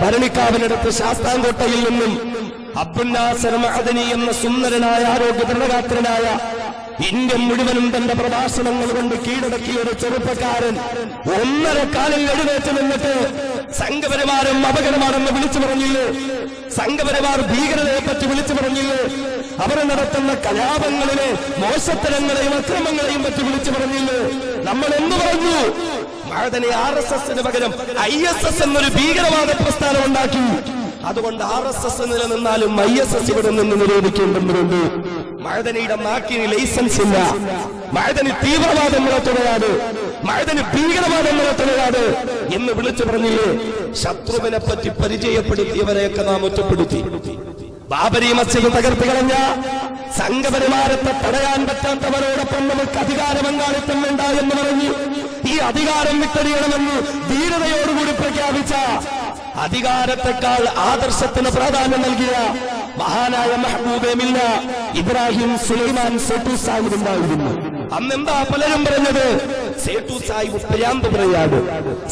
ഭരണിക്കാവിനടുത്ത് ശാസ്താംകോട്ടയിൽ നിന്നും അബ്ദുല്ലാസർ മഅദനി എന്ന സുന്ദരനായ ആരോഗ്യ ദൃഢഗാത്രനായ ഇന്ത്യ മുഴുവനും തന്റെ പ്രഭാഷണങ്ങൾ കൊണ്ട് കീഴടക്കിയ ഒരു ചെറുപ്പക്കാരൻ ഒന്നര കാലിൽ എഴുന്നേറ്റ് നിന്നിട്ട് സംഘപരിമാരും അപകടമാണെന്ന് വിളിച്ചു പറഞ്ഞില്ലേ? സംഘപരിമാർ ഭീകരതയെ പറ്റി വിളിച്ചു പറഞ്ഞില്ലേ? അവർ നടത്തുന്ന കലാപങ്ങളിലെ മോശത്തരങ്ങളെയും അക്രമങ്ങളെയും പറ്റി വിളിച്ചു പറഞ്ഞില്ലേ? നമ്മൾ എന്ത് പറഞ്ഞു? മഴതനെ ആർ എസ് എസിന് പകരം ഐ എസ് എസ് എന്നൊരു ഭീകരവാദ പ്രസ്ഥാനം ഉണ്ടാക്കി. അതുകൊണ്ട് ആർ എസ് എസ് നിലനിന്നാലും ഐ എസ് എസ് ഇവിടെ നിന്ന് നിരോധിക്കേണ്ടതുണ്ട്. മഴതനയുടെ നാക്കിന് ലൈസൻസ് ഇല്ല. മഴതന് തീവ്രവാദം നടത്തുന്നതാണ് മഴതന് ഭീകരവാദം നടത്തുന്നതാണ് എന്ന് വിളിച്ചു പറഞ്ഞില്ലേ? ശത്രുവിനെ പറ്റി പരിചയപ്പെടുത്തിയവരെയൊക്കെ നാം ഒറ്റപ്പെടുത്തി. ബാബരി മസ്ജിദ് തകർത്ത് കളഞ്ഞ സംഘപരിമാരത്തെ തടയാൻ പറ്റാത്തവരോടൊപ്പം നമുക്ക് അധികാര പങ്കാളിത്തം വേണ്ട എന്ന് പറഞ്ഞു ഈ അധികാരം വിട്ടടിയണമെന്ന് ധീരതയോടുകൂടി പ്രഖ്യാപിച്ച അധികാരത്തെക്കാൾ ആദർശത്തിന് പ്രാധാന്യം നൽകിയ മഹാനായ മെഹബൂബേമില്ല ഇബ്രാഹിം സുലൈമാൻ സേട്ടു സാഹിബ് ഉണ്ടായിരുന്നു. അന്നെന്താ പലരും പറഞ്ഞത്? സേട്ടു സാഹിബ് പിരാന്ത് പറയാണ്.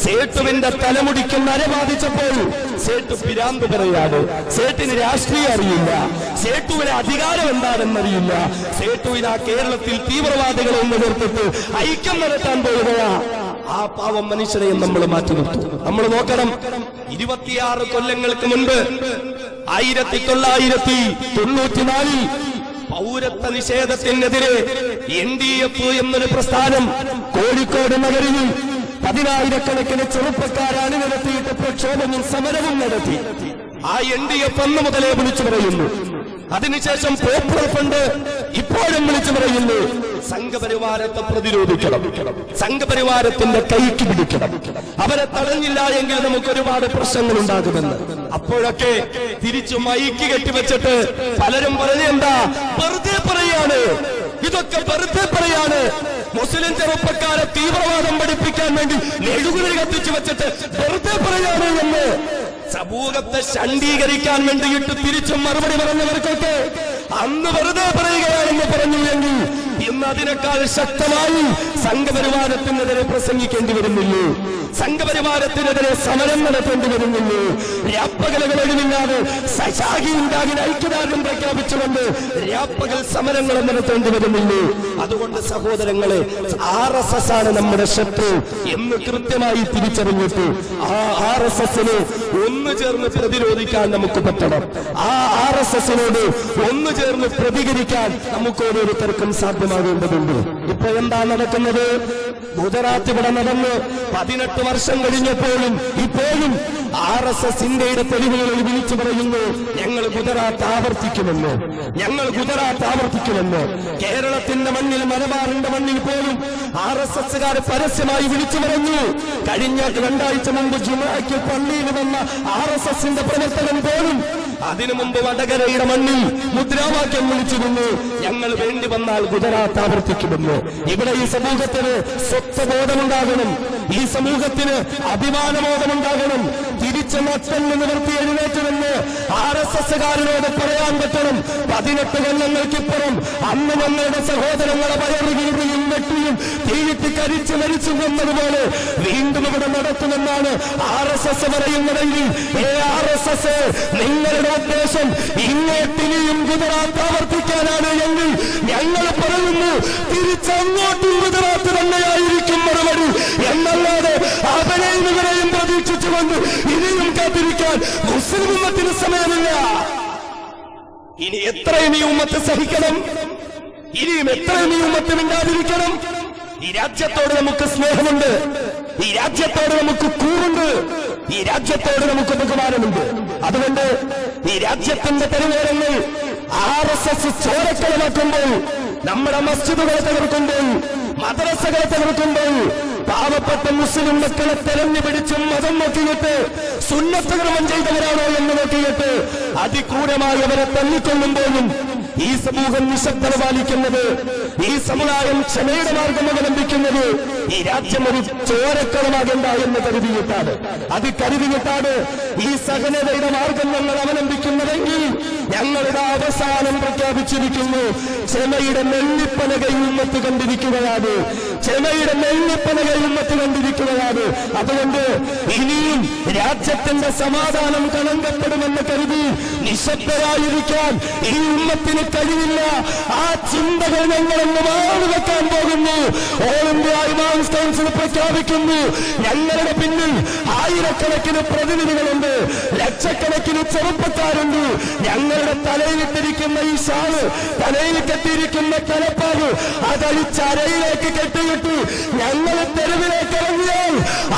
സേട്ടുവിന്റെ തലമുടിക്ക് നര ബാധിച്ചപ്പോൾ സേട്ടു പിരാന്ത് പറയാണ്. സേട്ടിന് രാഷ്ട്രീയം അറിയില്ല. സേട്ടുവിന് അധികാരം എന്താണെന്നറിയില്ല. സേട്ടുവിന് ആ കേരളത്തിൽ തീവ്രവാദികളെ നിർത്തിട്ട് ഐക്യം നടത്താൻ പോവുകയാ. ആ പാവം മനുഷ്യനെ നമ്മൾ മാറ്റി നിർത്തും. നമ്മൾ നോക്കണം. ഇരുപത്തിയാറ് കൊല്ലങ്ങൾക്ക് മുൻപ് ആയിരത്തി തൊള്ളായിരത്തി തൊണ്ണൂറ്റിനാലിൽ പൗരത്വ നിഷേധത്തിനെതിരെ എൻ ഡി എഫ് എന്നൊരു പ്രസ്ഥാനം കോഴിക്കോട് നഗരിൽ പതിനായിരക്കണക്കിന് ചെറുപ്പക്കാർ അണിനിരത്തിയിട്ട് പ്രക്ഷോഭവും സമരവും നടത്തി. ആ എൻ ഡി എഫ് അന്ന് മുതലേ വിളിച്ചു പറയുന്നു. അതിനുശേഷം പോപ്പുലർ ഫണ്ട് ഇപ്പോഴും വിളിച്ചു പറയുന്നു. സംഘപരിവാരത്തെ പ്രതിരോധിക്കണം. സംഘപരിവാരത്തിന്റെ കൈക്ക് പിടിക്കണം. അവരെ തടഞ്ഞില്ല എങ്കിൽ നമുക്ക് ഒരുപാട് പ്രശ്നങ്ങൾ ഉണ്ടാകുമെന്ന് അപ്പോഴൊക്കെ തിരിച്ചു മൈക്ക് കെട്ടിവെച്ചിട്ട് പലരും പറഞ്ഞെന്താ വെറുതെ പറയാണ്. ഇതൊക്കെ വെറുതെ പറയാണ്. മുസ്ലിം ചെറുപ്പക്കാരെ തീവ്രവാദം പഠിപ്പിക്കാൻ വേണ്ടി നെടുകുതിരി കത്തിച്ചു വെച്ചിട്ട് വെറുതെ പറയാണ് എന്ന് സമൂഹത്തെ ശണ്ഡീകരിക്കാൻ വേണ്ടിയിട്ട് തിരിച്ചും മറുപടി പറഞ്ഞവർക്കൊക്കെ അന്ന് വെറുതെ പറയുകയാണെന്ന് പറഞ്ഞു എങ്കിൽ ഇന്ന് അതിനേക്കാൾ ശക്തമായി സംഘപരിവാരത്തിനെതിരെ പ്രസംഗിക്കേണ്ടി വരുന്നില്ലേ സംഘപരിവാരത്തിനെതിരെ സമരം നടത്തേണ്ടി വരുന്നില്ലേ രാപ്പകലുകൾ ഒഴിവില്ലാതെ ഉണ്ടാകി ഐക്യദാർഢ്യം പ്രഖ്യാപിച്ചുകൊണ്ട് രാപ്പകൽ സമരങ്ങൾ നടത്തേണ്ടി വരുന്നില്ലേ അതുകൊണ്ട് സഹോദരങ്ങളെ ആർ എസ് എസ് ആണ് നമ്മുടെ ശത്രു എന്ന് കൃത്യമായി തിരിച്ചറിഞ്ഞിട്ട് ആ ആർ എസ് എസിനെ ഒന്നു ചേർന്ന് പ്രതിരോധിക്കാൻ നമുക്ക് പറ്റണം. ആ ആർ എസ് എസിനോട് ഒന്നു ചേർന്ന് പ്രതികരിക്കാൻ നമുക്ക് ഓരോരുത്തർക്കും സാധ്യമാകേണ്ടതുണ്ട്. ഇപ്പൊ എന്താ നടക്കുന്നത്? ഗുജറാത്ത് ഇവിടെ നടന്ന് പതിനെട്ട് വർഷം കഴിഞ്ഞപ്പോഴും ഇപ്പോഴും ആർ എസ് എസ് ഇന്ത്യയുടെ തെരുവുകളിൽ വിളിച്ചു പറയുന്നു ഞങ്ങൾ ഗുജറാത്ത് ആവർത്തിക്കുമെന്ന് ഞങ്ങൾ ഗുജറാത്ത് ആവർത്തിക്കുമെന്ന്. കേരളത്തിന്റെ മണ്ണിൽ മലബാറിന്റെ മണ്ണിൽ പോലും ആർ എസ് എസ്സുകാർ പരസ്യമായി വിളിച്ചു പറഞ്ഞു. കഴിഞ്ഞ രണ്ടാഴ്ച മുമ്പ് ജുമാക്ക് പള്ളിയിൽ വന്ന ആർ എസ് എസിന്റെ പ്രവർത്തകൻ പോലും അതിനു മുമ്പ് വടകരയുടെ മണ്ണിൽ മുദ്രാവാക്യം വിളിച്ചിരുന്നു. ഞങ്ങൾ വേണ്ടി വന്നാൽ ഗുജറാത്ത് ആവർത്തിക്കുമെന്ന്. ഇവിടെ ഈ സമൂഹത്തിന് സ്വത്വബോധമുണ്ടാകണം. ഈ സമൂഹത്തിന് അഭിമാനബോധമുണ്ടാകണം. തിരിച്ച നഷ്ടം നിവർത്തി എഴുന്നേറ്റുമെന്ന് ആർ എസ് എസ്സുകാരനോട് പറയാൻ പറ്റണം. പതിനെട്ട് കൊല്ലങ്ങൾക്കിപ്പുറം അന്ന് ഞങ്ങളുടെ സഹോദരങ്ങളെ വയറുകീറിയും വെട്ടിയും തീയിട്ട് കരിച്ചു മരിച്ചു കൊന്നതുപോലെ വീണ്ടും ഇവിടെ നടത്തുമെന്നാണ് ആർ എസ് എസ് പറയുന്നതെങ്കിൽ ഏ ആർ എസ് എസ് നിങ്ങളുടെ ഉദ്ദേശം ഇങ്ങോട്ടിനെയും ഗുജറാത്ത് ആവർത്തിക്കാനാണ് എങ്കിൽ ഞങ്ങൾ പറയുന്നു തിരിച്ചങ്ങോട്ടും ഗുജറാത്ത് തന്നെയായിരിക്കും ഇനി എത്രയും ഈ ഉമ്മത്ത് സഹിക്കണം. ഇനിയും എത്രയും ഈ ഉമ്മത്ത് മിണ്ടാതിരിക്കണം. ഈ രാജ്യത്തോട് നമുക്ക് സ്നേഹമുണ്ട്. ഈ രാജ്യത്തോട് നമുക്ക് കൂറുണ്ട്. ഈ രാജ്യത്തോട് നമുക്ക് ബഹുമാനമുണ്ട്. അതുകൊണ്ട് ഈ രാജ്യത്തിന്റെ തെരുവേരങ്ങൾ ആർ എസ് എസ് ചോരക്കളമാക്കുമ്പോൾ നമ്മുടെ മസ്ജിദുകളെ തകർക്കുമ്പോൾ മദ്രസകളെ തകർക്കുമ്പോൾ പാവപ്പെട്ട മുസ്ലിം മക്കളെ തെരഞ്ഞു പിടിച്ചും മതം നോക്കിയിട്ട് സുന്നത്തകർമ്മം ചെയ്തവരാണോ എന്ന് നോക്കിയിട്ട് അതിക്രൂരമായി അവരെ തള്ളിക്കൊള്ളുമ്പോഴും ഈ സമൂഹം നിശബ്ദത പാലിക്കുന്നത് ഈ സമുദായം ക്ഷമയുടെ മാർഗം അവലംബിക്കുന്നത് ഈ രാജ്യം ഒരു ചോരക്കളമാകണ്ട എന്ന് കരുതിയിട്ടാണ്. അത് കരുതിയിട്ടാണ് ഈ സഹനതയുടെ മാർഗം ഞങ്ങൾ അവലംബിക്കുന്നതെങ്കിൽ ഞങ്ങളുടെ അവസാനം പ്രഖ്യാപിച്ചിരിക്കുന്നു ക്ഷമയുടെ നെല്ലിപ്പലക ഉമ്മത്ത് കണ്ടിരിക്കുകയാണ് ക്ഷമയുടെ നെല്ലിപ്പലക ഉമ്മത്ത് കണ്ടിരിക്കുകയാണ്. അതുകൊണ്ട് ഇനിയും രാജ്യത്തിന്റെ സമാധാനം കളങ്കപ്പെടുമെന്ന് കരുതി നിശബ്ദരായിരിക്കാൻ ഈ ഉമ്മത്തിന് കഴിയില്ല ആ ചിന്തകൾ ഞങ്ങളെന്ന് മാറി വെക്കാൻ പോകുന്നു. ഓൾ ഇന്ത്യ കൗൺസിൽ പ്രഖ്യാപിക്കുന്നു. ഞങ്ങളുടെ പിന്നിൽ ആയിരക്കണക്കിന് പ്രതിനിധികളുണ്ട്. ലക്ഷക്കണക്കിന് ചെറുപ്പക്കാരുണ്ട്. ഞങ്ങളുടെ തലയിലിട്ടിരിക്കുന്ന ഈ ഷാൾ തലയിൽ കെട്ടിയിരിക്കുന്ന തലപ്പാവ് അതൊരു ചരയിലേക്ക് കെട്ടിയിട്ട് ഞങ്ങൾ തെരുവിലേക്ക് ഇറങ്ങിയാൽ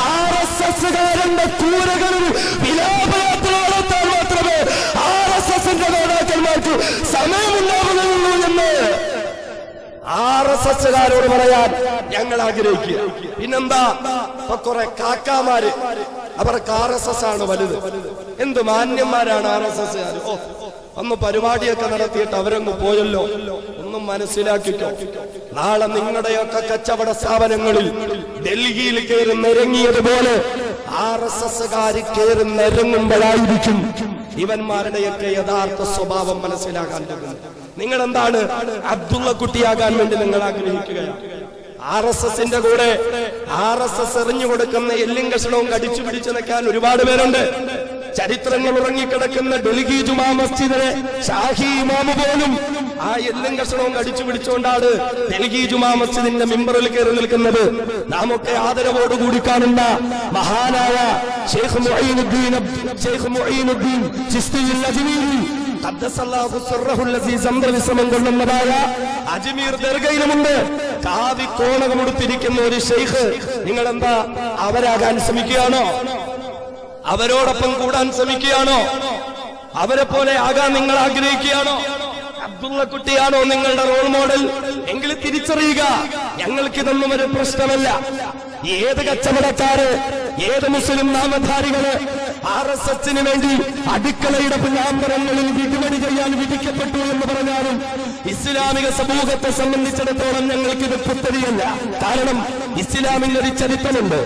ആർ എസ് എസ്സുകാരന്റെ കൂരകളിൽ ആർ എസ് എസ്സുകാരോട് പറയാൻ ഞങ്ങൾ ആഗ്രഹിക്കുക. പിന്നെന്താ? ഇപ്പൊ കുറെ കാക്കാമാര്. അവർക്ക് ആർ എസ് എസ് ആണ് വലുത്. എന്ത് മാന്യന്മാരാണ് ആർ എസ് എസ് ഓ അന്ന് പരിപാടിയൊക്കെ നടത്തിയിട്ട് അവരങ്ങ് പോയല്ലോ. ഒന്നും മനസ്സിലാക്കിക്കോ. നാളെ നിങ്ങളുടെയൊക്കെ കച്ചവട സ്ഥാപനങ്ങളിൽ ഡൽഹിയിൽ കയറി നിരങ്ങിയതുപോലെ ആർ എസ് എസ്സുകാർ കയറി നിരങ്ങുമ്പോഴായിരിക്കും ഇവന്മാരുടെയൊക്കെ യഥാർത്ഥ സ്വഭാവം മനസ്സിലാക്കാൻ തുടങ്ങും. നിങ്ങൾ എന്താണ് അബ്ദുള്ള കുട്ടിയാകാൻ വേണ്ടി നിങ്ങൾ ആഗ്രഹിക്കുകയാണ്. ആർ എസ് എസിന്റെ കൂടെ ആർ എസ് എസ് എറിഞ്ഞു കൊടുക്കുന്ന എല്ലും കഷണവും കടിച്ചു പിടിച്ചു നിൽക്കാൻ ഒരുപാട് പേരുണ്ട്. ചരിത്രങ്ങൾ ഉറങ്ങിക്കിടക്കുന്ന ഡൽഹി ജുമാ മസ്ജിദിനെ ഷാഹി ഇമാമ് പോലും ആ എല്ലും കഷണവും കടിച്ചു പിടിച്ചുകൊണ്ടാണ് ഡൽഹി ജുമാ മസ്ജിദിന്റെ മെമ്പറിൽ കയറി നിൽക്കുന്നത്. നാം ഒക്കെ ആദരവോടുകൂടി കാണുന്ന മഹാനായ ഷെയ്ഖ് മുഈനുദ്ദീൻ അബ്ദ്- ഷെയ്ഖ് മുഈനുദ്ദീൻ ചിസ്തിയിൽ അജ്മീരി അന്തർവിശ്രമം കൊള്ളുന്നതായ അജ്മീർ ദർഗയിലുമുണ്ട്. കാവി കോണകമുടുത്തിരിക്കുന്ന ഒരു ഷെയ്ഖ് നിങ്ങൾ എന്താ അവരാകാൻ ശ്രമിക്കുകയാണോ? അവരോടൊപ്പം കൂടാൻ ശ്രമിക്കുകയാണോ? അവരെ പോലെ ആകാൻ നിങ്ങൾ ആഗ്രഹിക്കുകയാണോ? അബ്ദുള്ള കുട്ടിയാണോ നിങ്ങളുടെ റോൾ മോഡൽ എങ്കിൽ തിരിച്ചറിയുക ഞങ്ങൾക്കിതൊന്നും ഒരു പ്രശ്നമല്ല. ഏത് കച്ചവടക്കാര് ഏത് മുസ്ലിം നാമധാരികൾ ആർ എസ് എസിന് വേണ്ടി അടുക്കളയുടെ പിന്നാമ്പരങ്ങളിൽ വിധിമണി ചെയ്യാൻ വിധിക്കപ്പെട്ടു എന്ന് പറഞ്ഞാലും ഇസ്ലാമിക സമൂഹത്തെ സംബന്ധിച്ചിടത്തോളം ഞങ്ങൾക്ക് ഇത് പുത്തരിയല്ല. കാരണം ഇസ്ലാമിന്റെ ഒരു ചരിത്രമുണ്ട്.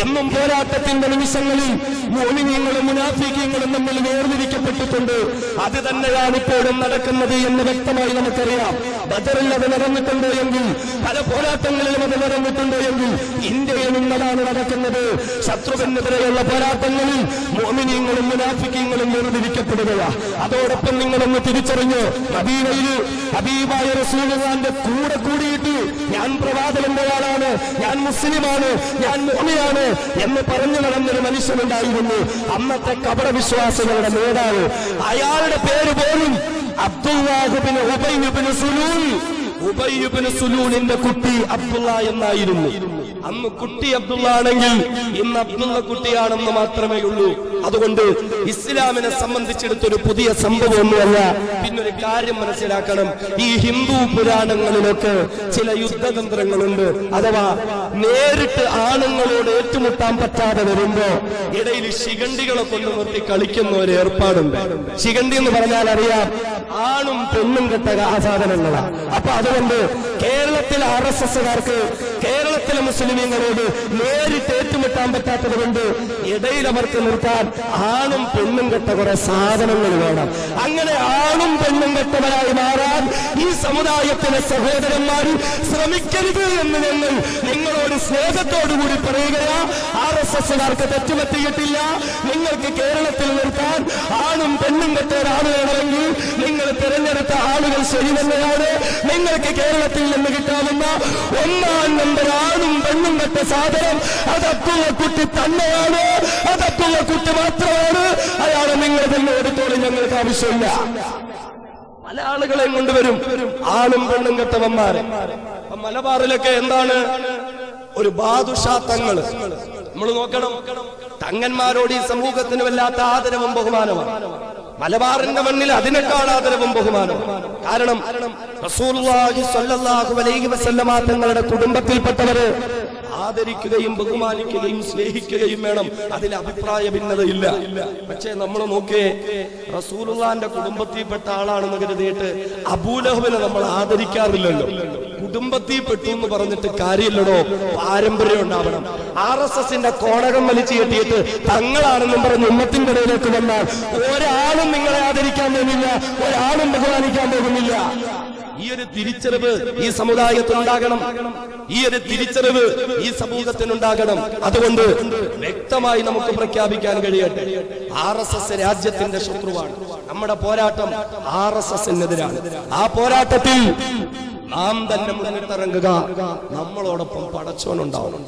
എന്നും പോരാട്ടത്തിന്റെ നിമിഷങ്ങളിൽ മോമിനിയങ്ങളും മുനാഫിക്കങ്ങളും നമ്മൾ വേർതിരിക്കപ്പെട്ടിട്ടുണ്ട്. അത് തന്നെയാണ് ഇപ്പോഴും നടക്കുന്നത് എന്ന് വ്യക്തമായി നമുക്കറിയാം. ബദറിൽ അത് നടന്നിട്ടുണ്ടോ എങ്കിൽ പല പോരാട്ടങ്ങളിലും അത് നടന്നിട്ടുണ്ടോ എങ്കിൽ ഇന്ത്യയിൽ ഇന്നതാണ് നടക്കുന്നത്. ശത്രുവിനെതിരെയുള്ള പോരാട്ടങ്ങളിൽ മോമിനിയങ്ങളും മുനാഫിക്കങ്ങളും വേർതിരിക്കപ്പെടുകയാണ്. അതോടൊപ്പം നിങ്ങളൊന്ന് തിരിച്ചറിഞ്ഞ് മദീനയിൽ ഹബീബായ റസൂലിന്റെ കൂടെ കൂടിയിട്ട് ഞാൻ പ്രവാചകന്റെ ആളാണ് ഞാൻ മുസ്ലിമാണ് ഞാൻ മോമിയാണ് എന്ന് പറഞ്ഞു നടന്നൊരു മനുഷ്യനുണ്ടായിരുന്നു. അന്നത്തെ കപട വിശ്വാസികളുടെ നേതാവ്. അയാളുടെ പേര് പോലും അബ്ദുല്ലാഹുബിന് ഉബൈബിന് സുലൂൽ ഉബയ്യുബിന് സുലൂലിന്റെ കുട്ടി അബ്ദുള്ള എന്നായിരുന്നു. അന്ന് കുട്ടി അബ്ദുള്ള ആണെങ്കിൽ ഇന്ന് അബ്ദുള്ള കുട്ടിയാണെന്ന് മാത്രമേ ഉള്ളൂ. അതുകൊണ്ട് ഇസ്ലാമിനെ സംബന്ധിച്ചെടുത്തൊരു പുതിയ സംഭവം ഒന്നുമല്ല പിന്നൊരു കാര്യം മനസ്സിലാക്കണം. ഈ ഹിന്ദു പുരാണങ്ങളിലൊക്കെ ചില യുദ്ധതന്ത്രങ്ങളുണ്ട്. അഥവാ നേരിട്ട് ആണുങ്ങളോട് ഏറ്റുമുട്ടാൻ പറ്റാതെ വരുമ്പോ ഇടയിൽ ശിഖണ്ഡികളെ കൊണ്ടു നിർത്തി കളിക്കുന്ന ഒരു ഏർപ്പാടുണ്ട്. ശിഖണ്ഡി എന്ന് പറഞ്ഞാൽ അറിയാം ആണും പെണ്ണും കെട്ട സാധനങ്ങളാണ് അപ്പൊ അതുകൊണ്ട് കേരളത്തിലെ ആർ എസ് എസ്സുകാർക്ക് കേരളത്തിലെ മുസ്ലിമീങ്ങളോട് നേരിട്ട് ഏറ്റുമുട്ടാൻ പറ്റാത്തത് കൊണ്ട് ഇടയിൽ അവർക്ക് നിർത്താൻ ആണും പെണ്ണും കെട്ട കുറെ സാധനങ്ങൾ വേണം. അങ്ങനെ ആണും പെണ്ണും കെട്ടവരായി മാറാൻ ഈ സമുദായത്തിലെ സഹോദരന്മാർ ശ്രമിക്കരുത് എന്ന് ഞങ്ങൾ നിങ്ങളോട് സ്നേഹത്തോടുകൂടി പറയുകയാ. ആർ എസ് എസ്സുകാർക്ക് തെറ്റുപറ്റിയിട്ടില്ല. നിങ്ങൾക്ക് കേരളത്തിൽ നിർത്താൻ ആണും പെണ്ണും കെട്ട ഒരാൾ വേണമെങ്കിൽ നിങ്ങൾ തിരഞ്ഞെടുത്ത ആളുകൾ ശരി തന്നെയാണ്. നിങ്ങൾക്ക് കേരളത്തിൽ നിന്ന് കിട്ടാവുന്ന ഒന്നാം നമ്പർ ആണും പെണ്ണും പെട്ട സാധനം. അത് അബ്ദുള്ള കുട്ടി തന്നെയാണ്. അത് അബ്ദുള്ള കുട്ടി മാത്രമാണ്. അയാളെ നിങ്ങൾ തന്നെ എടുത്തോളം ഞങ്ങൾക്ക് ആവശ്യമില്ല. പല ആളുകളെ കൊണ്ടുവരും. ആണും പെണ്ണും കെട്ടവന്മാരെ. മലബാറിലൊക്കെ എന്താണ്? ഒരു ബാദുഷാ തങ്ങൾ നമ്മൾ നോക്കണം. തങ്ങന്മാരോട് ഈ സമൂഹത്തിന് വല്ലാത്ത ആദരവും ബഹുമാനവും. മലബാറിന്റെ മണ്ണിൽ അതിനേക്കാൾ ആദരവും ബഹുമാനവും. കാരണം തങ്ങളുടെ കുടുംബത്തിൽപ്പെട്ടവര് ആദരിക്കുകയും ബഹുമാനിക്കുകയും സ്നേഹിക്കുകയും വേണം. അതിൽ അഭിപ്രായ ഭിന്നതയില്ല പക്ഷേ നമ്മൾ നോക്കേ റസൂലുള്ളാന്റെ കുടുംബത്തിൽപ്പെട്ട ആളാണെന്ന് കരുതിയിട്ട് അബൂലഹബിനെ നമ്മൾ ആദരിക്കാറില്ലല്ലോ. കുടുംബത്തിൽ പെട്ടു എന്ന് പറഞ്ഞിട്ട് കാര്യമില്ലടോ. പാരമ്പര്യം ഉണ്ടാവണം. ആർ എസ് എസിന്റെ കോടകം വലിച്ചു കെട്ടിയിട്ട് തങ്ങളാണെന്നും പറഞ്ഞ് ഉമ്മത്തിന്റെ ഇടയിലേക്ക് വന്നാൽ ഒരാളും നിങ്ങളെ ആദരിക്കാൻ പോകുന്നില്ല ഒരാളും ബഹുമാനിക്കാൻ പോകുന്നില്ല. ഈ ഒരു തിരിച്ചറിവ് ഈ സമുദായത്തിൽ ഉണ്ടാകണം. ഈ ഒരു തിരിച്ചറിവ് ഈ സമൂഹത്തിനുണ്ടാകണം അതുകൊണ്ട് വ്യക്തമായി നമുക്ക് പ്രഖ്യാപിക്കാൻ കഴിയട്ടെ. ആർ എസ് എസ് രാജ്യത്തിന്റെ ശത്രുവാണ്. നമ്മുടെ പോരാട്ടം ആർ എസ് എസിനെതിരാണ്. ആ പോരാട്ടത്തിൽ നാം തന്നെ മുന്നിട്ടിറങ്ങുക. നമ്മളോടൊപ്പം പടച്ചോനുണ്ടാവും